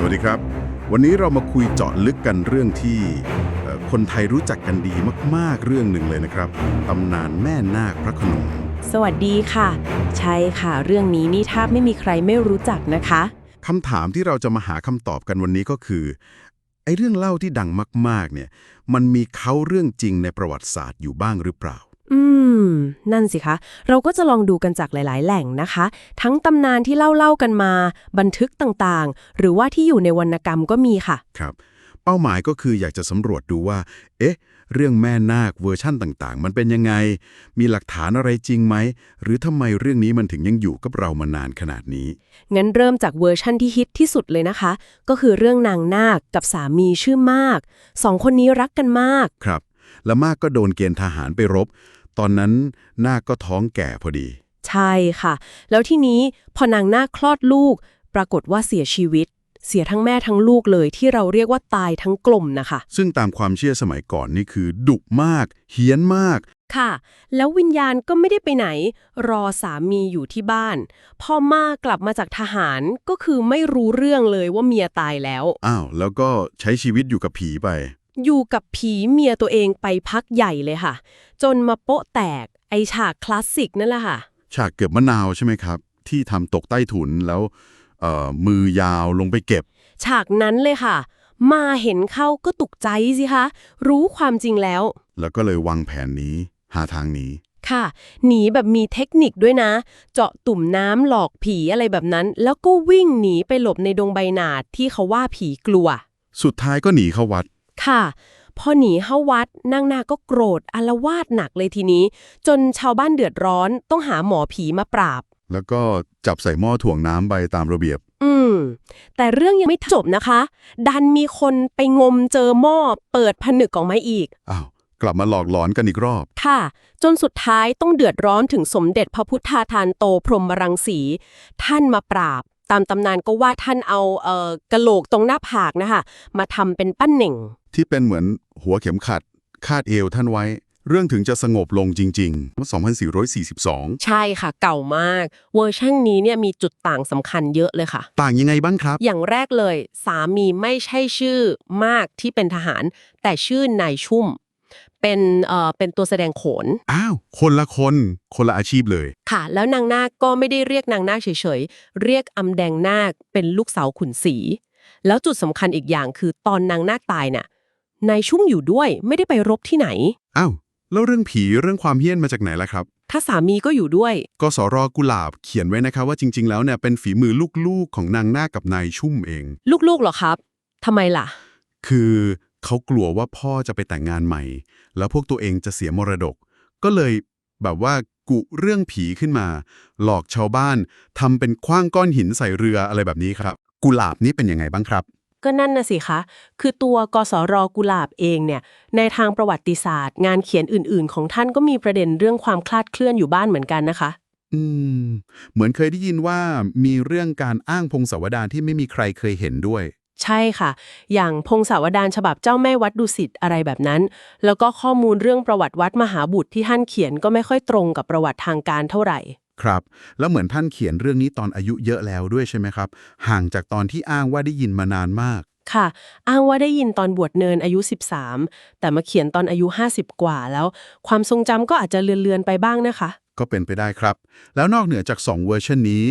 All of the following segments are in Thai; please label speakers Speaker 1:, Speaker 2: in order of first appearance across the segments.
Speaker 1: สวัสดีครับ วันนี้เรามาคุยเจาะลึกกันเรื่องที่เอ่อคนไทยรู้จักกันดีมากๆเรื่องหนึ่งเลยนะครับตำนานแม่นาคพระโขนง
Speaker 2: สวัสดีค่ะ ใช่ค่ะ เรื่องนี้นี่แทบไม่มีใครไม่รู้จักนะคะ
Speaker 1: คำถามที่เราจะมาหาคำตอบกันวันนี้ก็คือไอ้เรื่องเล่าที่ดังมาก ๆ เนี่ย มันมีเขาเรื่องจริงในประวัติศาสตร์อยู่บ้างหรือเปล่า
Speaker 2: อืม นั่นสิคะ เราก็จะลองดูกันจากหลาย ๆ แหล่งนะคะ ทั้งตำนานที่เล่าเล่า ๆ กันมา บันทึกต่าง ๆ หรือว่าที่อยู่ในวรรณกรรมก็มีค่ะ
Speaker 1: ครับ เป้าหมายก็คืออยากจะสำรวจดูว่า เอ๊ะ เรื่องแม่นาคเวอร์ชั่นต่าง ๆ มันเป็นยังไง มีหลักฐานอะไรจริงไหม หรือทำไมเรื่องนี้มันถึงยังอยู่กับเรามานานขนาดนี้
Speaker 2: งั้นเริ่มจากเวอร์ชั่นที่ฮิตที่สุดเลยนะคะ ก็คือเรื่องนางนาคกับสามีชื่อมาก สองคนนี้รักกันมาก
Speaker 1: ครับ แล้วมากก็โดนเกณฑ์ทหารไปรบ ตอนนั้นนาคก็ท้องแก่พอดี
Speaker 2: ใช่ค่ะ แล้วที่นี้พอนางนาคคลอดลูก ปรากฏว่าเสียชีวิต เสียทั้งแม่ทั้งลูกเลยที่เราเรียกว่าตายทั้งกลมนะคะ
Speaker 1: ซึ่งตามความเชื่อสมัยก่อนนี่คือ ดุมาก เฮี้ยนมาก
Speaker 2: ค่ะ แล้ววิญญาณก็ไม่ได้ไปไหน รอสามีอยู่ที่บ้านพอมากลับมาจากทหารก็คือไม่รู้เรื่องเลยว่าเมียตายแล้ว
Speaker 1: อ้าว แล้วก็ใช้ชีวิตอยู่กับผีไป
Speaker 2: อยู่กับผีเมียตัวเองไปพักใหญ่เลยค่ะ จนมาโป๊ะแตกไอฉากคลาสสิกนั่นแหละค่ะ
Speaker 1: ฉากเก็บมะนาวใช่ไหมครับ ที่ทำตกใต้ถุนแล้วเอ่อมือยาวลงไปเก็บ
Speaker 2: ฉากนั้นเลยค่ะ มาเห็นเข้าก็ตกใจสิคะ รู้ความจริงแล้ว
Speaker 1: แล้วก็เลยวางแผนนี้ หาทางหนี้
Speaker 2: ค่ะ หนีแบบมีเทคนิคด้วยนะ เจาะตุ่มน้ำหลอกผีอะไรแบบนั้น แล้วก็วิ่งหนีไปหลบในดงใบหนาดที่เขาว่าผีกลัว
Speaker 1: สุดท้ายก็หนีเข้าวัด
Speaker 2: ค่ะ พอหนีเข้าวัดนางนาก็โกรธอาละวาดหนักเลยทีนี้ จนชาวบ้านเดือดร้อนต้องหาหมอผีมาปราบ
Speaker 1: แล้วก็จับใส่หม้อถ่วงน้ำไปตามระเบียบ
Speaker 2: อืม แต่เรื่องยังไม่จบนะคะ ดันมีคนไปงมเจอหม้อเปิดผนึกออกมาอีก
Speaker 1: อ้าว กลับมาหลอกหลอนกันอีกรอบ
Speaker 2: ค่ะ จนสุดท้ายต้องเดือดร้อนถึงสมเด็จพระพุทธาทานโตพรหมรังสี ท่านมาปราบ ตามตำนานก็ว่าท่านเอาเอ่อกะโหลกตรงหน้าผากนะคะมาทำเป็นปั้นเหน่ง
Speaker 1: ที่เป็นเหมือนหัวเข็มขัด คาดเอวท่านไว้ เรื่องถึงจะสงบลงจริงๆเมื่อ2442
Speaker 2: ใช่ค่ะ เก่ามาก เวอร์ชันนี้เนี่ยมีจุดต่างสำคัญเยอะเลยค่ะ
Speaker 1: ต่างยังไงบ้างครับ
Speaker 2: อย่างแรกเลย สามีไม่ใช่ชื่อมากที่เป็นทหาร แต่ชื่อนายชุ่ม เป็นเอ่อเป็นตัวแสดงโขน
Speaker 1: อ้าว คนละคน คนละอาชีพเลย
Speaker 2: ค่ะ แล้วนางนาคก็ไม่ได้เรียกนางนาคเฉยๆ เรียกอำแดงนาคเป็นลูกสาวขุนศรี แล้วจุดสำคัญอีกอย่างคือตอนนางนาคตายน่ะ นายชุ่มอยู่ด้วยไม่ได้ไปรบที่ไหน
Speaker 1: อ้าว แล้วเรื่องผีเรื่องความเฮี้ยนมาจากไหนล่ะครับ
Speaker 2: ถ้าสามีก็อยู่ด้วย
Speaker 1: กสรกุหลาบเขียนไว้นะครับว่าจริง ๆ แล้วเนี่ยเป็นฝีมือลูกๆของนางนาคกับนายชุ่มเอง
Speaker 2: ลูกๆเหรอครับทำไมล่ะ
Speaker 1: คือ เขากลัวว่าพ่อจะไปแต่งงานใหม่ แล้วพวกตัวเองจะเสียมรดก ก็เลยแบบว่ากุเรื่องผีขึ้นมา หลอกชาวบ้านทำเป็นคว้างก้อนหินใส่เรืออะไรแบบนี้ครับ กุหลาบนี่เป็นยังไงบ้างครับ
Speaker 2: ก็นั่นน่ะสิคะ คือตัวกสรกุหลาบเองเนี่ย ในทางประวัติศาสตร์ งานเขียนอื่น ๆ ของท่านก็มีประเด็นเรื่องความคลาดเคลื่อนอยู่บ้านเหมือนกันนะคะ
Speaker 1: อืม เหมือนเคยได้ยินว่ามีเรื่องการอ้างพงศาวดารที่ไม่มีใครเคยเห็นด้วย
Speaker 2: ใช่ค่ะ อย่างพงศาวดารฉบับเจ้าแม่วัดดุสิตอะไรแบบนั้น แล้วก็ข้อมูลเรื่องประวัติวัดมหาบุตรที่ท่านเขียนก็ไม่ค่อยตรงกับประวัติทางการเท่าไหร่
Speaker 1: ครับ แล้วเหมือนท่านเขียนเรื่องนี้ตอนอายุเยอะแล้วด้วยใช่ไหมครับ ห่างจากตอนที่อ้างว่าได้ยินมานานมาก
Speaker 2: ค่ะ อ้างว่าได้ยินตอนบวชเนินอายุ 13 แต่มาเขียนตอนอายุ 50 กว่าแล้ว ความทรงจำก็อาจจะเลือนๆไปบ้างนะคะ
Speaker 1: ก็เป็นไปได้ครับ แล้วนอกเหนือจาก2เวอร์ชันนี้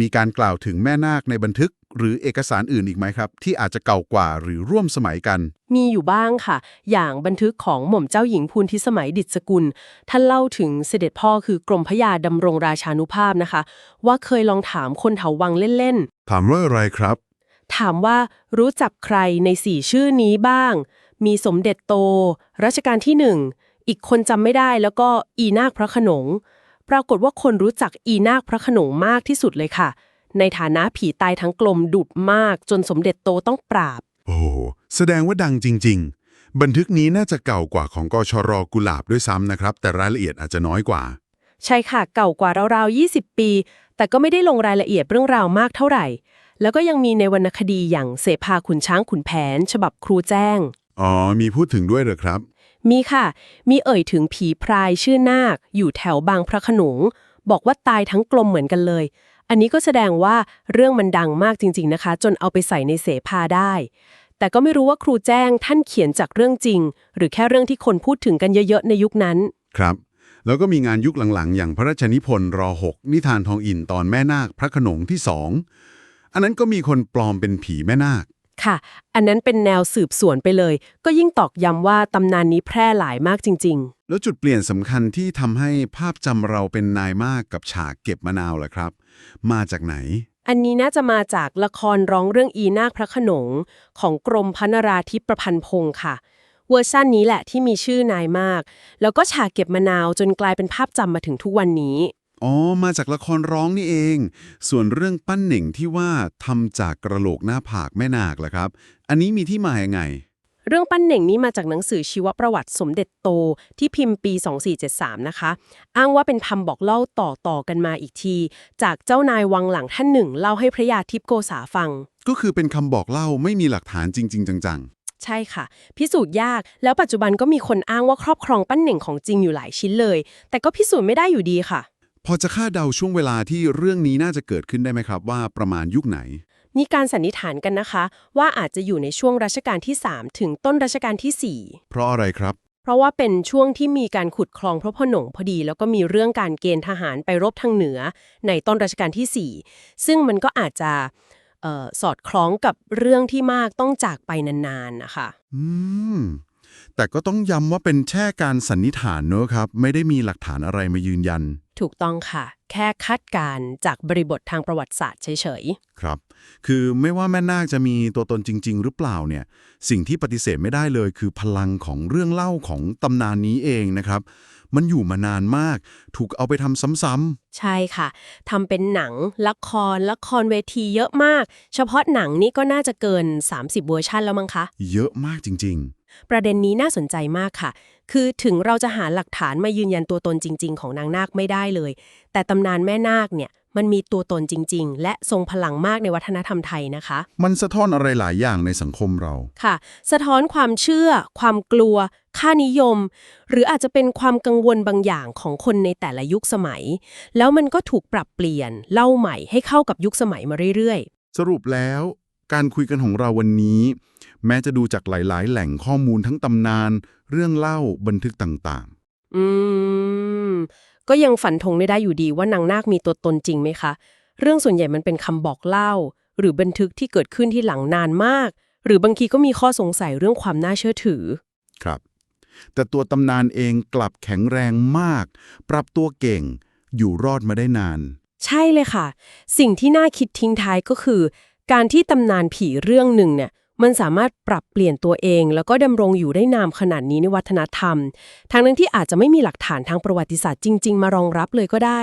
Speaker 1: มีการกล่าวถึงแม่นาคในบันทึก หรือเอกสารอื่นอีกไหมครับ ที่อาจจะเก่ากว่าหรือร่วมสมัยกัน
Speaker 2: มีอยู่บ้างค่ะ อย่างบันทึกของหม่อมเจ้าหญิงพูนทิสมัยดิษสกุล ท่านเล่าถึงเสด็จพ่อคือกรมพระยาดำรงราชานุภาพนะคะ ว่าเคยลองถามคนเถาวังเล่น
Speaker 1: ถามว่าอะไรครับ
Speaker 2: ๆถามว่ารู้จักใครในสี่ชื่อนี้บ้าง มีสมเด็จโตรัชกาลที่หนึ่งอีกคนจำไม่ได้แล้วก็อีนาคพระโขนง ปรากฏว่าคนรู้จักอีนาคพระโขนงมากที่สุดเลยค่ะ ในฐานะผีตายทั้งกลมดุดมากจนสมเด็จโตต้องปราบ
Speaker 1: โอ้โหแสดงว่าดังจริง ๆ บันทึกนี้น่าจะเก่ากว่าของกชรกุหลาบด้วยซ้ำนะครับ แต่รายละเอียดอาจจะน้อยกว่า
Speaker 2: ใช่ค่ะเก่ากว่าราวๆ20 ปี แต่ก็ไม่ได้ลงรายละเอียดเรื่องราวมากเท่าไหร่ แล้วก็ยังมีในวรรณคดีอย่างเสภาขุนช้างขุนแผน ฉบับครูแจ้ง
Speaker 1: อ๋อ มีพูดถึงด้วยเหรอครับ
Speaker 2: มีค่ะ มีเอ่ยถึงผีพรายชื่อนาค อยู่แถวบางพระโขนงบอกว่าตายทั้งกลมเหมือนกันเลย อันนี้ก็แสดงว่าเรื่องมันดังมากจริง ๆนะคะ จนเอาไปใส่ในเสภาได้ แต่ก็ไม่รู้ว่าครูแจ้งท่านเขียนจากเรื่องจริง หรือแค่เรื่องที่คนพูดถึงกันเยอะๆในยุคนั้น
Speaker 1: ครับ แล้วก็มีงานยุคหลังๆ อย่างพระราชนิพนธ์รหกนิทานทองอินตอนแม่นาคพระขนงที่สองอันนั้นก็มีคนปลอมเป็นผีแม่นาค
Speaker 2: ค่ะ อันนั้นเป็นแนวสืบสวนไปเลย ก็ยิ่งตอกย้ำว่าตำนานนี้แพร่หลายมากจริง ๆ
Speaker 1: แล้วจุดเปลี่ยนสำคัญที่ทำให้ภาพจำเราเป็นนายมากกับฉากเก็บมะนาวล่ะครับ มาจากไหน
Speaker 2: อันนี้น่าจะมาจากละครร้องเรื่องอีนาคพระโขนง ของกรมพระนราธิปประพันธ์พงศ์ค่ะเวอร์ชันนี้แหละที่มีชื่อนายมาก แล้วก็ฉากเก็บมะนาวจนกลายเป็นภาพจำมาถึงทุกวันนี้
Speaker 1: อ๋อ มาจากละครร้องนี่เอง ส่วนเรื่องปั้นเหน่งที่ว่าทำจากกระโหลกหน้าผากแม่นาคล่ะครับ อันนี้มีที่มายังไง
Speaker 2: เรื่องปั้นเหน่งนี้มาจากหนังสือชีวประวัติสมเด็จโตที่พิมพ์ปี 2473 นะคะ อ้างว่าเป็นคำบอกเล่าต่อต่อๆกันมาอีกที จากเจ้านายวังหลังท่านหนึ่ง เล่าให้พระยาทิพย์โกษาฟัง
Speaker 1: ก็คือเป็นคำบอกเล่าไม่มีหลักฐานจริง ๆ จัง
Speaker 2: ใช่ค่ะ พิสูจน์ยาก แล้วปัจจุบันก็มีคนอ้างว่าครอบครองปั้นเหน่งของจริงอยู่หลายชิ้นเลย แต่ก็พิสูจน์ไม่ได้อยู่ดีค่ะ
Speaker 1: ๆ พอจะคาดเดาช่วงเวลาที่เรื่องนี้น่าจะเกิดขึ้นได้ไหมครับ ว่าประมาณยุคไหน
Speaker 2: มีการสันนิษฐานกันนะคะ ว่าอาจจะอยู่ในช่วงรัชกาลที่ 3 ถึงต้นรัชกาลทีสี่
Speaker 1: เพราะอะไรครับ
Speaker 2: 4เพราะว่าเป็นช่วงที่มีการขุดคลองพระโขนงพอดี แล้วก็มีเรื่องการเกณฑ์ทหารไปรบทางเหนือ ในต้นรัชกาลที่ 4 ซึ่งมันก็อาจจะเอ่อสอดคล้องกับเรื่องที่มากต้องจากไปนานๆนะคะ
Speaker 1: อืมแต่ก็ต้องย้ำว่าเป็นแค่การสันนิษฐานเนอะครับ ไม่ได้มีหลักฐานอะไรมายืนยัน
Speaker 2: ถูกต้องค่ะ แค่คาดการณ์จากบริบททางประวัติศาสตร์เฉยๆ
Speaker 1: ครับ คือไม่ว่าแม่นาคจะมีตัวตนจริง ๆ หรือเปล่าเนี่ย สิ่งที่ปฏิเสธไม่ได้เลย คือพลังของเรื่องเล่าของตำนานนี้เองนะครับ มันอยู่มานานมาก ถูกเอาไปทำซ้ำ
Speaker 2: ใช่ค่ะ ทำเป็นหนัง ละคร ละครเวทีเยอะมาก เฉพาะหนังนี่ก็น่าจะเกิน 30เวอร์ชันแล้วมั้งคะ
Speaker 1: ๆเยอะมากจริง
Speaker 2: ประเด็นนี้น่าสนใจมากค่ะ คือถึงเราจะหาหลักฐานมายืนยันตัวตนจริง ๆ ของนางนาคไม่ได้เลย แต่ตำนานแม่นาคเนี่ยมันมีตัวตนจริง ๆ และทรงพลังมากในวัฒนธรรมไทยนะคะ
Speaker 1: ๆมันสะท้อนอะไรหลายอย่างในสังคมเรา
Speaker 2: ค่ะ สะท้อนความเชื่อ ความกลัว ค่านิยม หรืออาจจะเป็นความกังวลบางอย่างของคนในแต่ละยุคสมัย แล้วมันก็ถูกปรับเปลี่ยน เล่าใหม่ให้เข้ากับยุคสมัยมาเรื่อย
Speaker 1: สรุปแล้ว การคุยกันของเราวันนี้ แม้จะดูจากหลาย ๆ แหล่งข้อมูลทั้งตำนาน เรื่องเล่าบันทึกต่าง
Speaker 2: ๆ อืม ก็ยังฝันธงไม่ได้อยู่ดีว่านางนาคมีตัวตนจริงไหมคะ เรื่องส่วนใหญ่มันเป็นคำบอกเล่า หรือบันทึกที่เกิดขึ้นที่หลังนานมาก หรือบางทีก็มีข้อสงสัยเรื่องความน่าเชื่อถือ
Speaker 1: ๆครับ แต่ตัวตำนานเองกลับแข็งแรงมาก ปรับตัวเก่ง อยู่รอดมาได้นาน
Speaker 2: ใช่เลยค่ะ สิ่งที่น่าคิดทิ้งท้ายก็คือ การที่ตำนานผีเรื่องหนึ่งเนี่ยมันสามารถปรับเปลี่ยนตัวเอง แล้วก็ดำรงอยู่ได้นานขนาดนี้ในวัฒนธรรม ทั้งนั้นที่อาจจะไม่มีหลักฐานทางประวัติศาสตร์จริง ๆ มารองรับเลยก็ได้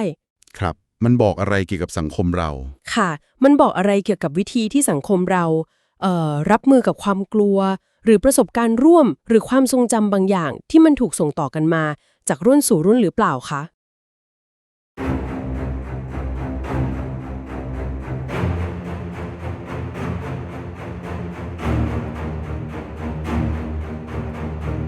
Speaker 1: ครับ มันบอกอะไรเกี่ยวกับสังคมเรา
Speaker 2: ค่ะ มันบอกอะไรเกี่ยวกับวิธีที่สังคมเราเอ่อรับมือกับความกลัว หรือประสบการณ์ร่วม หรือความทรงจำบางอย่างที่มันถูกส่งต่อกันมา จากรุ่นสู่รุ่นหรือเปล่าคะ